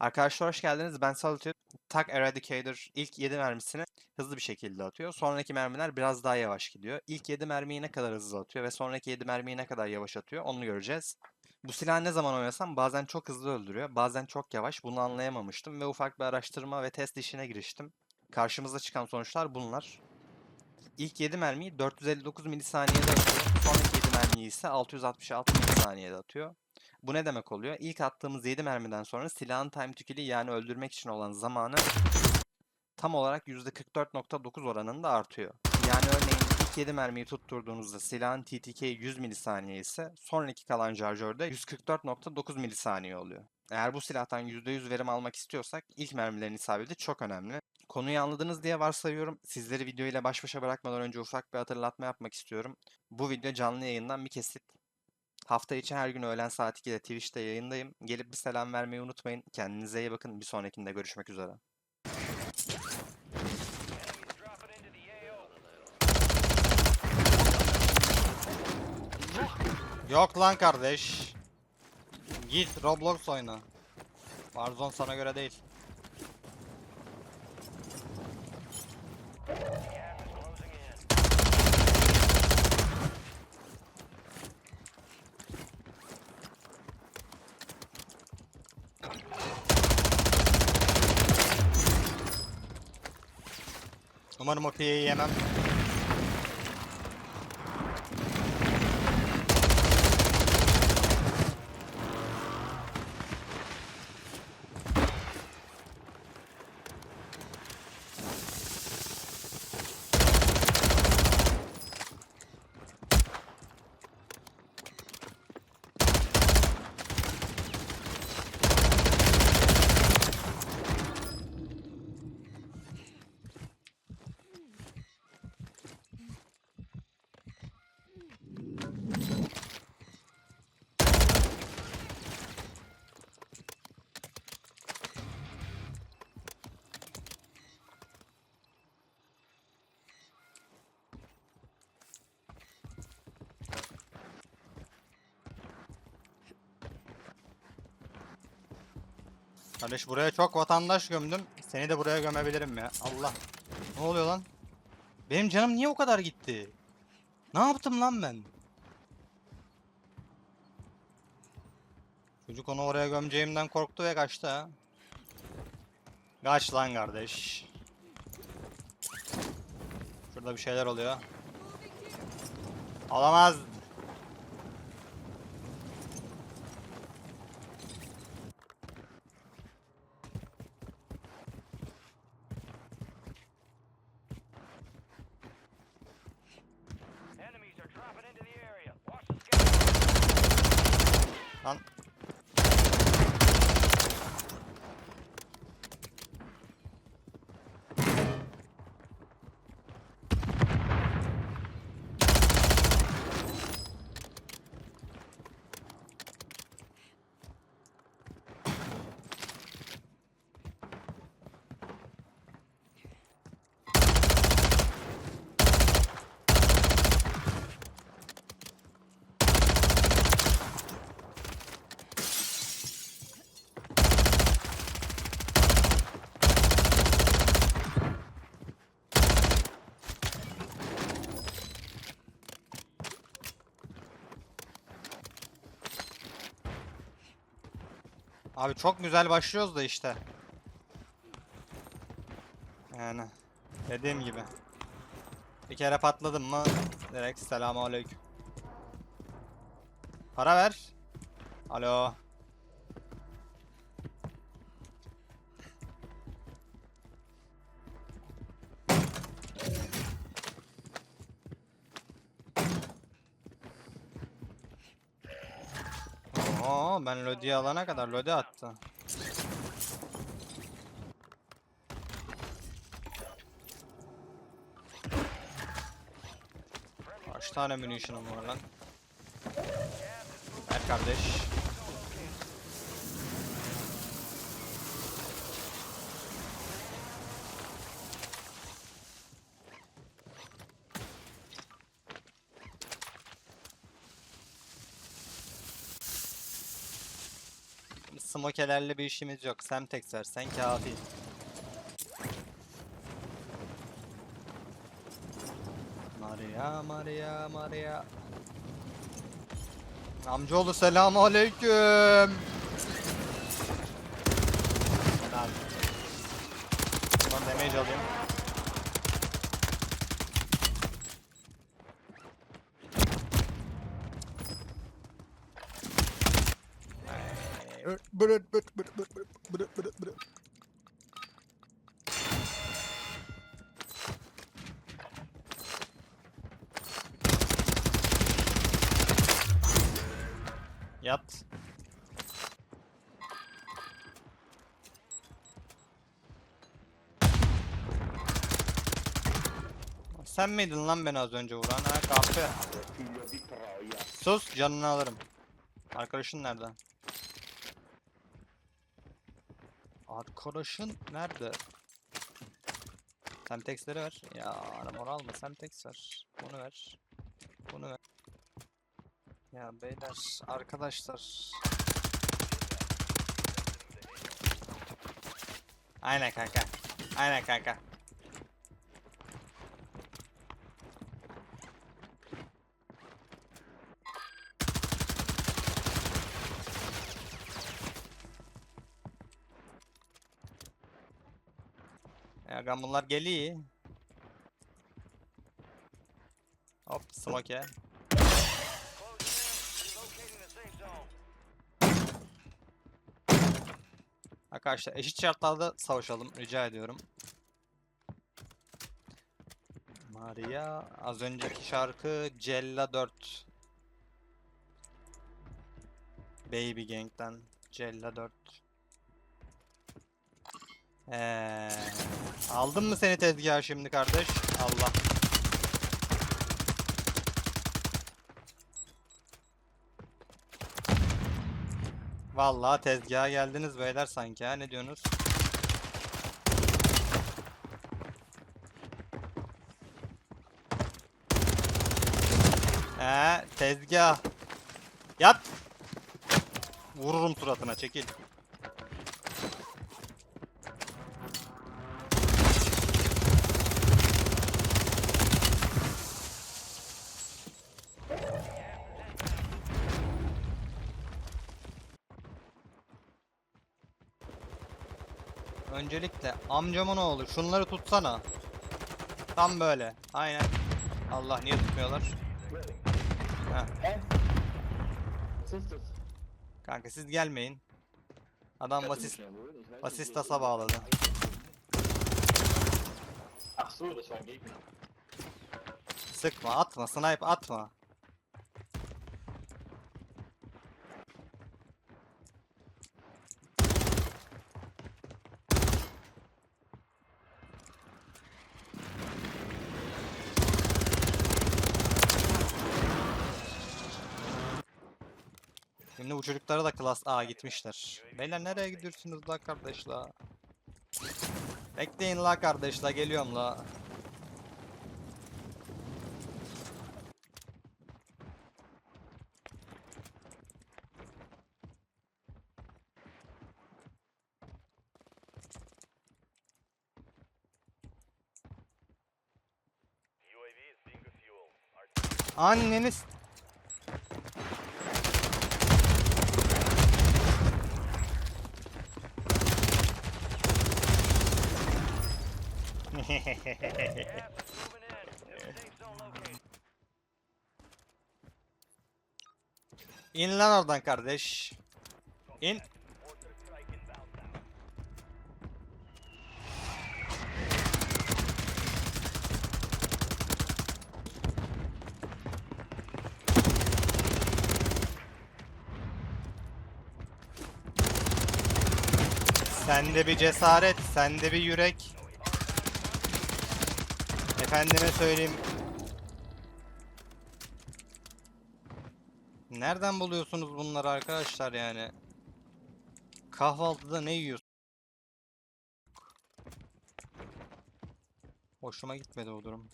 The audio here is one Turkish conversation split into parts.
Arkadaşlar hoş geldiniz. Ben Solitude. Tak Eradicator ilk 7 mermisini hızlı bir şekilde atıyor. Sonraki mermiler biraz daha yavaş gidiyor. İlk 7 mermiyi ne kadar hızlı atıyor ve sonraki 7 mermiyi ne kadar yavaş atıyor onu göreceğiz. Bu silahı ne zaman oynasam bazen çok hızlı öldürüyor, bazen çok yavaş. Bunu anlayamamıştım ve ufak bir araştırma ve test işine giriştim. Karşımıza çıkan sonuçlar bunlar. İlk 7 mermiyi 459 milisaniyede atıyor. Sonraki 7 mermiyi ise 666 milisaniyede atıyor. Bu ne demek oluyor? İlk attığımız 7 mermiden sonra silahın time to kill'i yani öldürmek için olan zamanı tam olarak %44.9 oranında artıyor. Yani örneğin ilk 7 mermiyi tutturduğunuzda silahın TTK 100 milisaniye ise sonraki kalan şarjörde 144.9 milisaniye oluyor. Eğer bu silahtan %100 verim almak istiyorsak ilk mermilerin isabeti çok önemli. Konuyu anladınız diye varsayıyorum. Sizleri video ile baş başa bırakmadan önce ufak bir hatırlatma yapmak istiyorum. Bu video canlı yayından bir kesit. Hafta içi her gün öğlen saat 2'de Twitch'te yayındayım. Gelip bir selam vermeyi unutmayın. Kendinize iyi bakın. Bir sonrakinde görüşmek üzere. Yok lan kardeş. Git Roblox oyna. Warzone sana göre değil. Umarım o piyeyi yemem. Kardeş buraya çok vatandaş gömdüm. Seni de buraya gömebilirim ya. Allah. Ne oluyor lan? Benim canım niye o kadar gitti? Ne yaptım lan ben? Çocuk onu oraya gömeceğimden korktu ve kaçtı ha. Kaç lan kardeş. Şurada bir şeyler oluyor. Alamaz. Hunt. Abi çok güzel başlıyoruz da işte. Yani dediğim gibi. Bir kere patladım mı direkt selamünaleyküm. Para ver. Alo. Oo, ben Lodi alana kadar Lodi attı. Kaç tane munition'um var lan? Ver kardeş. Smokelerle bir işimiz yok. Semtex versen kafi. Maria, Maria, Maria. Amcaoğlu selamun aleyküm. Buradan damage alayım. Yat. Sen miydin lan beni az önce vuran? Ha kahpe. Sus canını alırım. Arkadaşın nerede? Arkadaşın nerede? Semtex'leri ver. Ya armor alma Semtex ver. Bunu ver. Bunu ver. Ya beyler arkadaşlar. Aynen kanka. Aynen kanka. Ya gan bunlar geliyor. Hop smoke. Zone. Arkadaşlar eşit şartlarda savaşalım rica ediyorum. Maria az önceki şarkı Cella 4. Baby Gang'den Cella 4. Ee, aldın mı seni tezgaha şimdi kardeş? Allah. Vallahi tezgaha geldiniz beyler sanki ha ne diyorsunuz? Ee, tezgah. Yat. Vururum suratına çekil. Öncelikle amcamın oğlu şunları tutsana. Tam böyle. Aynen. Allah niye tutmuyorlar? Heh. Kanka siz gelmeyin. Adam bağladı. Das war ein Gegner. Sıkma, atma, snipe atma. Çocuklara da klas A gitmişler. Beyler nereye gidiyorsunuz la kardeş la? Bekleyin la kardeş la geliyorum la. Anneniz in. Lan oradan kardeş. İn. Sende bir cesaret, sende bir yürek. Efendime söyleyeyim. Nereden buluyorsunuz bunları arkadaşlar yani? Kahvaltıda ne yiyorsun? Hoşuma gitmedi o durum.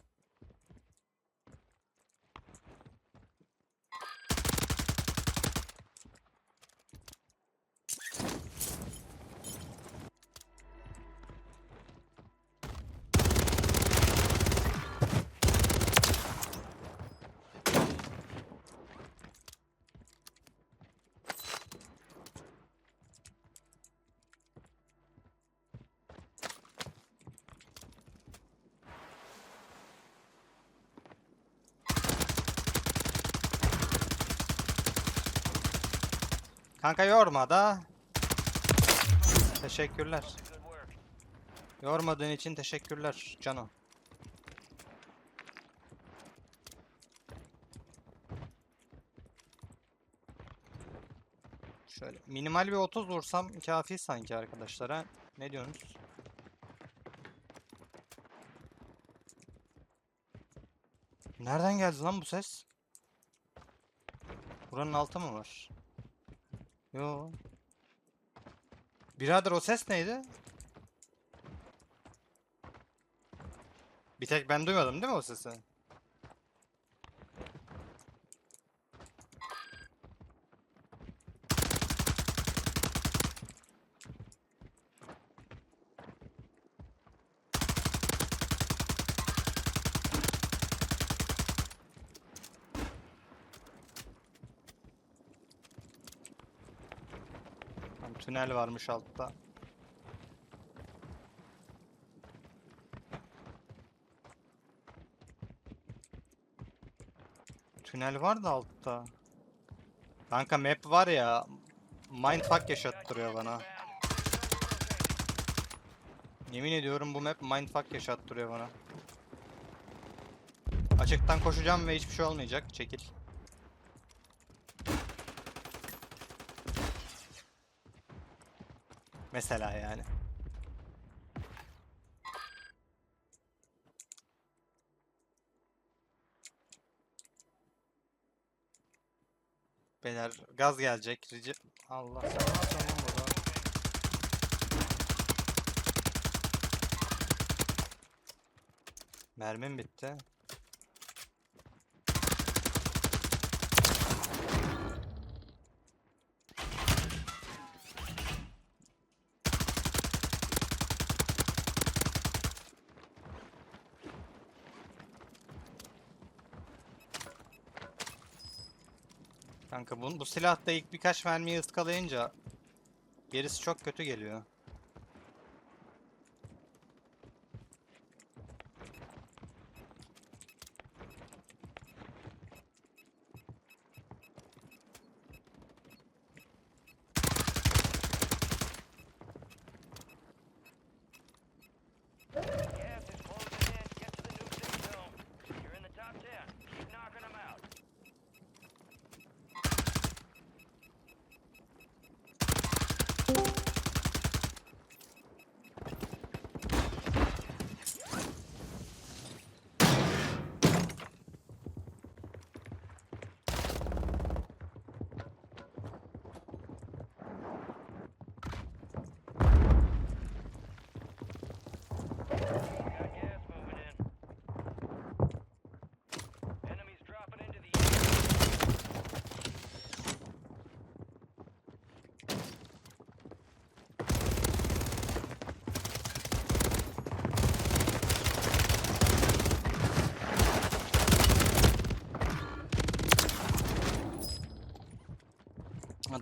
Kanka yorma da. Teşekkürler. Yormadığın için teşekkürler Cano. Şöyle minimal bir 30 vursam kafi sanki arkadaşlara. Ne diyorsunuz? Nereden geldi lan bu ses? Buranın altı mı var? Yo. Birader o ses neydi? Bir tek ben duymadım değil mi o sesi? Tünel varmış altta. Tünel var da altta. Kanka map var ya. Mindfuck yaşattırıyor bana. Yemin ediyorum bu map mindfuck yaşattırıyor bana. Açıktan koşacağım ve hiçbir şey olmayacak. Çekil. Mesela yani. Beyler gaz gelecek. Rica... Allah? Mermim bitti. Kanka bu, bu silahta ilk birkaç mermiyi ıskalayınca gerisi çok kötü geliyor.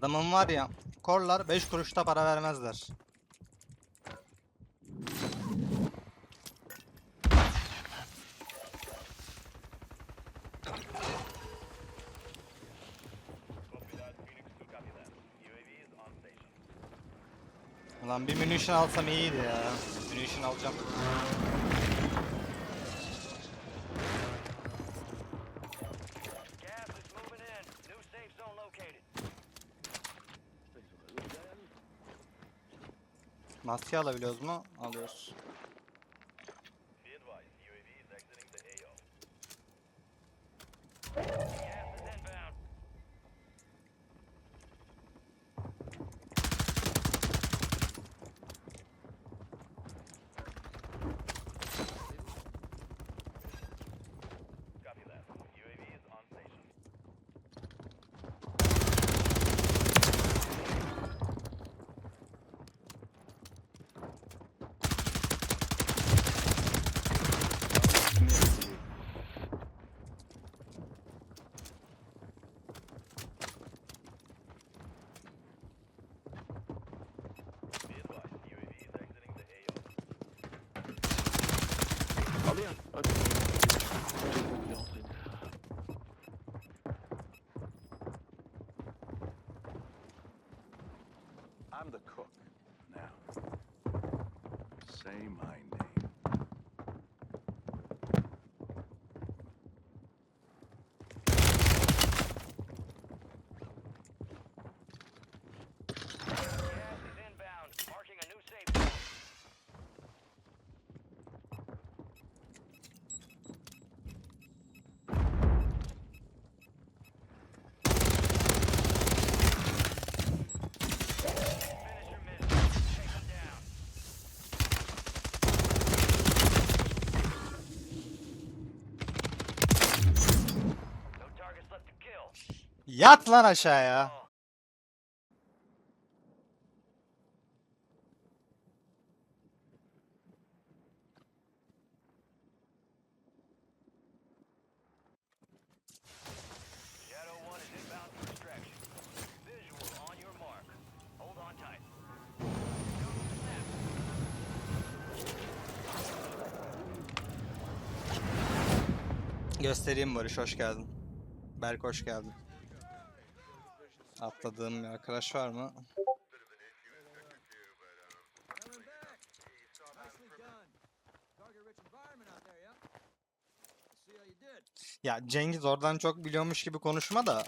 Adamın var ya korlar 5 kuruşta para vermezler. Ulan bir munition alsam iyiydi ya. Munition alacağım. Maske alabiliyoruz mu? Alıyoruz. I'm the cook. Now, say my name. On tight. Snap. Göstereyim Barış hoş geldin. Berk hoş geldin. Atladığım bir arkadaş var mı? Ya Cengiz oradan çok biliyormuş gibi konuşma da